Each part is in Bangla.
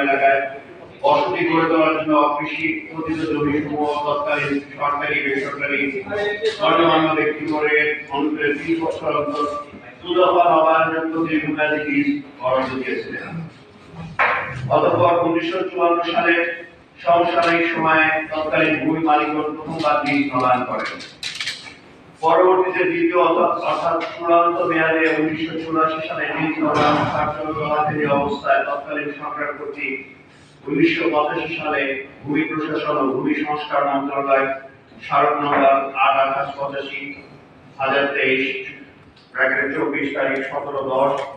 এলাকায় বসতি গড়ে তোলার জন্য পতিত জমি তৎকালীন সরকারি, বেসরকারি গণ্যমান্য ব্যক্তি করে অনুযায়ী তিন বছর অন্তর দুদফা নবায়নের প্রতি দীর্ঘমেয়াদী বরাদ্দ দিয়েছিলেন অতঃপর উনিশশো চুয়ান্ন সালে সমসাময়িক সময়ে তৎকালীন ভূমি মালিকগণ প্রথমবার লিজ নবায়ন করেন। পরবর্তীতে দ্বিতীয় অর্থাৎ চূড়ান্ত মেয়াদে উনিশশো চুরাশি সালে লিজ নবায়ন কার্যকরী অবস্থায় তৎকালীন সরকার কর্তৃক উনিশশো পঁচাশি সালে ভূমি প্রশাসন ও ভূমি সংস্কার মন্ত্রণালয় স্মারক নম্বর আট আঠাশ পঁচাশি হাজার তেইশ ব্র্যাকেট চব্বিশ তারিখ সতেরো দশ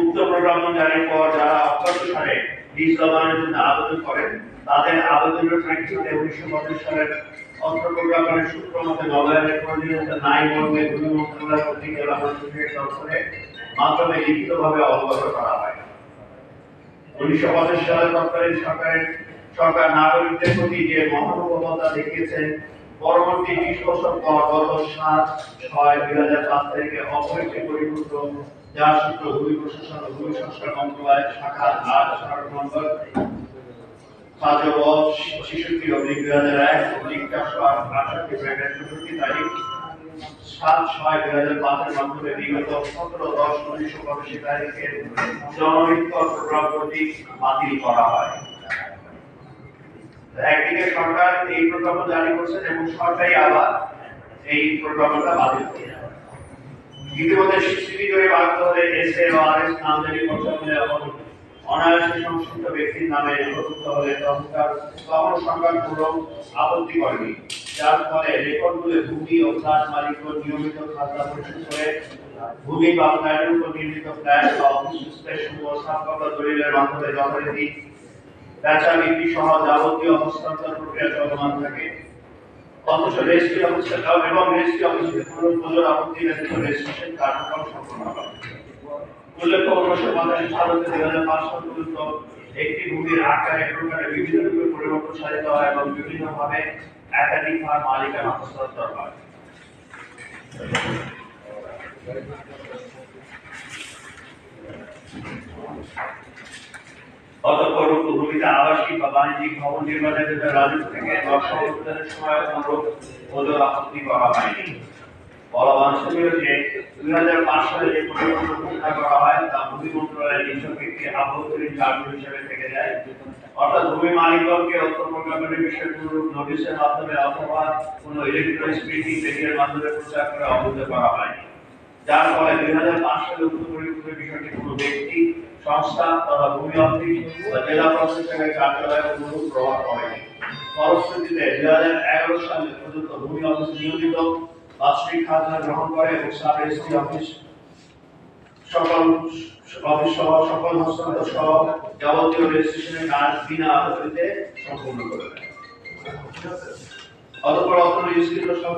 উক্ত প্রজ্ঞাপন জারির পর যারা অজ্ঞাত সালে লিজ নবায়নের জন্য আবেদন করেন, তাদের আবেদনের প্রেক্ষিতে উনিশশো পঁচিশ সালের অর্থ প্রজ্ঞাপনের সূত্র মতে নবায়নের নাই মর্মে ভূমি মন্ত্রণালয় কর্তৃক সুযোগের দপ্তরে মাধ্যমে লিখিতভাবে অবগত করা হয়। উনিশশো পঁচিশ সালে তৎকালীন সরকারের সরকার নাগরিকদের প্রতি যে মহানুভবতা দেখিয়েছেন, পরবর্তী বিশ বছর পর গত সাত ছয় দুই হাজার পাঁচ তারিখে অপর একটি পরিপূর্ণ যার সূত্র ভূমি প্রশাসন ও ভূমি সংস্কার মন্ত্রণালয়, শাখা আট সড়ক নম্বর পাঁচব ছেষট্টি অব্লিক দুই হাজার এক অব্লিক চারশো আট আটষট্টি ব্র্যাকেট চৌষট্টি তারিখ, সাত ছয় দুই হাজার পাঁচের মাধ্যমে বিগত সতেরো দশ উনিশশো পঁচাশি তারিখের জনহিত প্রোগ্রাম বাতিল করা হয়। একদিকে সরকার এই প্রোগ্রাম জারি করছেন এবং সরকারি আবার এই প্রোগ্রামটা বাতিল করছে। ইতিমধ্যে স্বীকৃতি জোরে বাধ্য হলে এস ও আর এস নামজারি করতে হলে অনায়াসে সংশ্লিষ্ট ব্যক্তির নামে প্রযুক্ত হলে তখনকার তখন সরকার কোনো আপত্তি করেনি। যার ফলে রেকর্ডগুলো ভূমি ও ফ্ল্যাট মালিকগণ নিয়মিত খাজনা পরিশোধ করে ভূমি বা ফ্ল্যাটের উপর নির্মিত ফ্ল্যাট বা অফিস স্পেস সমূহ সাফল্য দলিলের মাধ্যমে যথারীতি বেচা বিক্রি সহ যাবতীয় হস্তান্তর প্রক্রিয়া চলমান থাকে। অথচ রেজিস্ট্রি অফিসে এবং রেজিস্ট্রি অফিসে কোনো পুজোর আপত্তি ব্যতীত রেজিস্ট্রেশন কার্যক্রম সম্পন্ন হয় উল্লেখ্য, উনিশশো পঁচাশি সাল দুই হাজার পাঁচ সাল পর্যন্ত একটি ভূমির আকারে প্রকারে বিভিন্ন রূপে পরিবর্তন সাধিত হয় এবং বিভিন্নভাবে একাধিক ভার মালিকানা হস্তান্তর হয়। অতঃপর উক্ত আবাসিক বা বাণিজ্যিক ভবন নির্মাণের জন্য রাজস্ব থেকে নকশা অনুদানের সময় অনুরূপ ওদের আপত্তি করা হয়নি। বলা বাঞ্ছনীয় যে দুই হাজার পাঁচ সালে যে পরিবর্তন ঘোষণা করা হয়, তা ভূমি মন্ত্রণালয়ের নিছক একটি আভ্যন্তরীণ কার্য হিসেবে থেকে যায়। অর্থাৎ ভূমি মালিকগণকে অর্থ প্রোগ্রামের বিষয়গুলো নোটিশের মাধ্যমে অথবা কোনো ইলেকট্রনিক স্পিকিং মিডিয়ার মাধ্যমে প্রচার করে অবগত করা হয়নি। যার ফলে দুই হাজার পাঁচ সালে উক্ত পরিবর্তনের বিষয়টি কোনো ব্যক্তি সংস্থা তথা ভূমি বা জেলা প্রশাসকের কার্যালয়ে কোনো প্রভাব পড়েনি ফলশ্রুতিতে দুই হাজার এগারো সালে পর্যন্ত ভূমি অফিস নিয়মিত বার্ষিক খাজনা গ্রহণ করে এবং সাব রেজিস্ট্রি অফিস সকল অফিস সহ সকল হস্তান্তর সহ যাবতীয় রেজিস্ট্রেশনের কাজ বিনা আপত্তিতে সম্পূর্ণ করে অতঃপর রেজিস্ট্রিত সব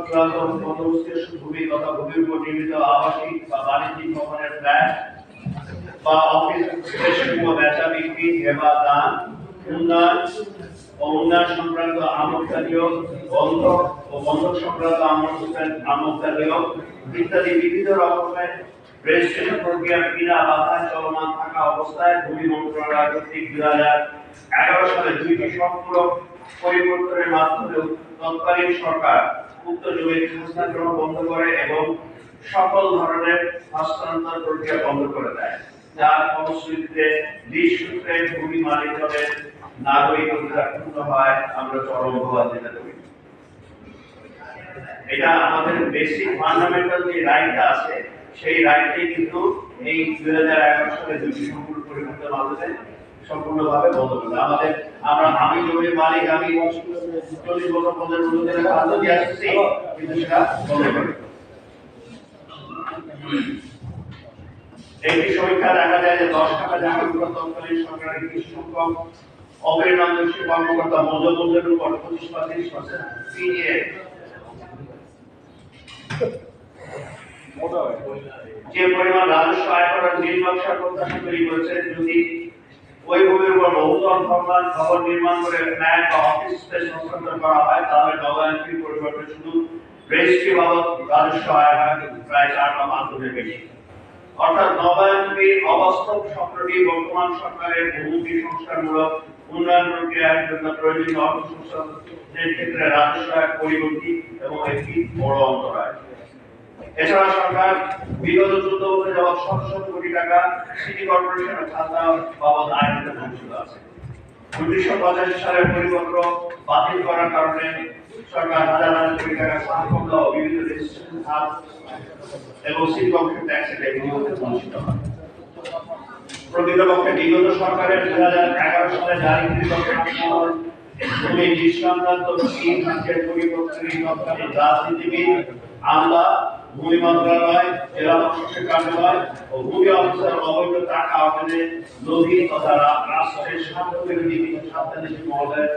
বন্দোবস্তের ভূমি তথা ভূমির উপর নির্মিত আবাসিক বা বাণিজ্যিক ভবনের ফ্ল্যাট চলমান থাকা অবস্থায় ভূমি মন্ত্রণালয় দুই হাজার এগারো সালে দুইটি সম্পূরক পরিবর্তনের মাধ্যমে তৎকালীন সরকার উক্ত জমির বন্ধ করে এবং সকল ধরনের হস্তান্তর প্রক্রিয়া বন্ধ করে দেয়। যার ফলশ্রুতিতে লিজ সূত্রে ভূমি মালিকদের নাগরিক অধিকার পূর্ণ হয়, আমরা চরম অপবাদ করি এটা আমাদের বেসিক ফান্ডামেন্টাল যে রাইটটা আছে, সেই রাইটটাই কিন্তু এই দুই হাজার এগারো সালে দুটি সম্পূর্ণ পরিবর্তনের মাধ্যমে সম্পূর্ণভাবে বন্ধ করবে আমাদের, আমরা আমি জমির মালিক, আমি চল্লিশ বছর পঞ্চাশ বছর ধরে দিয়ে আসছি কিন্তু সেটা বন্ধ করে যে পরিমাণ রাজস্ব আয় করার প্রত্যাশা তৈরি করেছে, যদি ওই ভূমির উপর ভবন নির্মাণ করে বা অফিস স্পেস করা হয়, তাহলে ফির পরিবর্তে শুধু রেজিস্ট্রি বাবদ রাজস্ব আয় হয়? প্রায় চার বা পাঁচ বেশি। অর্থাৎ নবায়ন ফির অবাস্তব স্বপ্নটি বর্তমান সরকারের বহুমুখী সংস্কারমূলক উন্নয়ন প্রক্রিয়ার জন্য প্রয়োজনীয় অর্থ ক্ষেত্রে রাজস্ব এক পরিবর্তী এবং একটি বড় অন্তরায়। এছাড়া সরকার বিগত চোদ্দ বছর যাওয়া শত কোটি টাকা সিটি কর্পোরেশনের খাতা বাবদ আয় করতে আছে। উনিশশো পঁচাশি সালের পরিপত্র বাতিল করার কারণে সরকার হাজার হাজার কোটি টাকা সাংকল্য ও বিভিন্ন এবং সিটি ট্যাক্সের রেভিনিউ বঞ্চিত হয়। প্রকৃতপক্ষে বিগত সরকারের দুই হাজার এগারো সালে জারিকৃত খাতমহল তিন রাজ্যের পরিপত্রের রাজনীতিবিদ আমলা ভূমি মন্ত্রণালয় জেলা প্রশাসক কার্যালয় ও ভূমি অফিসার অবৈধ টাকা অর্জনে লোভী তথা রাষ্ট্রের স্বার্থ বিরোধী কিছু স্বার্থান্বেষী মহলের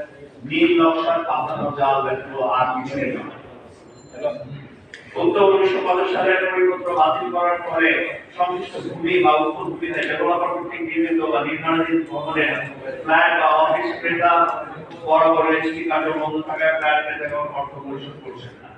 নীল নকশার পাতানো জাল ব্যতীত আর কিছুই নয়। উক্ত উনিশশো পঞ্চাশ সালের পরিপত্র বাতিল করার পরে সংশ্লিষ্ট ভূমি বা উপভূমিতে ডেভেলপার কর্তৃক নির্মিত বা নির্মাণাধীন ভবনে ফ্ল্যাট বা অফিস ক্রেতা বড় রেজিস্ট্রি কার্য বন্ধ থাকায় ফ্ল্যাট ক্রেতা অর্থ পরিশোধ করছেন না।